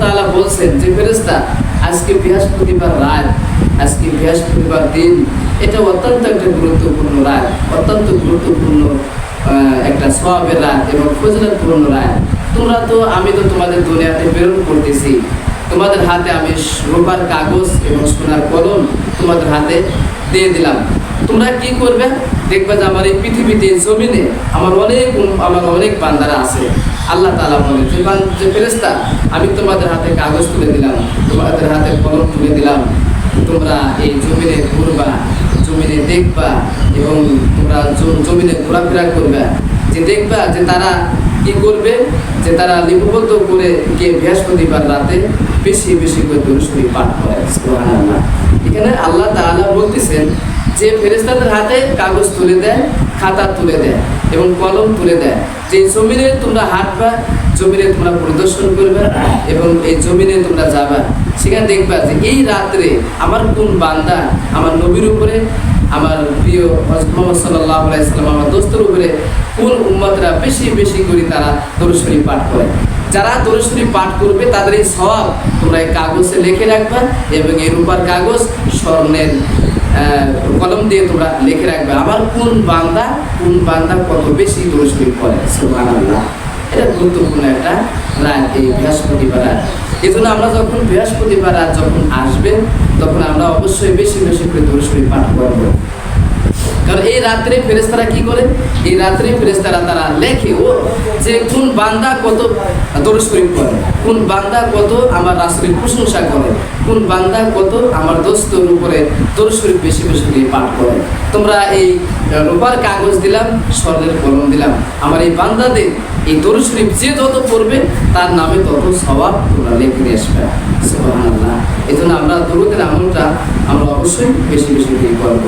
তাআলা বলছেন যে, ফেরেশতা, আজকে বৃহস্পতিবার আজকে বৃহস্পতিবার দিন, এটা অত্যন্ত একটা গুরুত্বপূর্ণ রাত, অত্যন্ত গুরুত্বপূর্ণ একটা সবের এবং তোমরা তো, আমি তো তোমাদের দুনিয়াতে প্রেরণ করতেছি। তোমাদের হাতে আমি রূপার কাগজ এবং সোনার কলম তোমাদের হাতে দিয়ে দিলাম। তোমরা কি করবে? দেখবে যে আমার এই পৃথিবীতে জমিনে আমার অনেক আমার অনেক বান্দারা আছে। আল্লাহ তালা বলে যে যে ফেরেস্তা আমি তোমাদের হাতে কাগজ তুলে দিলাম, তোমাদের হাতে কলম তুলে দিলাম। তোমরা এই জমিনে ঘুরবা, জমিনে দেখবা এবং তোমরা জমিনে ঘোরাফেরা করবে। যে দেখবা যে তারা কি করবে, যে তারা লিপিবদ্ধ করে গিয়ে বৃহস্পতিবার রাতে বেশি বেশি করে দরুশরী পাঠ করে। এখানে আল্লাহ তাআলা বলতেছেন যে ফেরেস্তাদের হাতে কাগজ তুলে দেয়, খাতা তুলে দেয়। এবং কলম তুলে দেয়। যে জমিনে তোমরা হাঁটবা, জমিনে তোমরা পরিদর্শন করবে এবং এই জমিনে তোমরা যাবা। সেখানে দেখবা যে এই রাত্রে আমার কোন বান্দা আমার নবীর উপরে, আমার প্রিয় মুহাম্মদ সাল্লাল্লাহু আমার দোস্তের উপরে কোন উম্মতরা বেশি বেশি করে তারা দরুদ শরীফ পাঠ করে। যারা দরুদ শরীফ পাঠ করবে, তাদের এই সওয়াব তোমরা এই কাগজে লিখে রাখবা এবং এই রূপার কাগজ স্বর্ণের কলম দিয়ে তোমরা লিখে রাখবে। আমার কোন বান্দা কোন বান্দা কত বেশি দরুদ করে? এটা গুরুত্বপূর্ণ একটা রাত এই বৃহস্পতিবার এই জন্য আমরা যখন বৃহস্পতিবার যখন আসবে, তখন আমরা অবশ্যই বেশি বেশি করে শরীফ পাঠ করব। এই রাত্রে ফেরেস্তারা কি করে? এই রাত্রে ফেরেস্তারা তারা লেখে, ও, যে কোন বান্দা কত দরুদ শরীফ করে কোন বান্দা কত আমার রাসূলের প্রশংসা করে, কোন বান্দা কত আমার দোস্তর উপরে দরুদ শরীফ বেশি বেশি করে পাঠ করে। তোমরা এই রূপার কাগজ দিলাম, স্বর্ণের কলম দিলাম। আমার এই বান্দাদের এই দরুদ শরীফ যে যত পড়বে, তার নামে তত স্বভাব তোমরা লিখে নিয়ে আসবে। সুবহানাল্লাহ। এই জন্য আমরা দরুদের আমলটা আমরা অবশ্যই বেশি বেশি করে করব।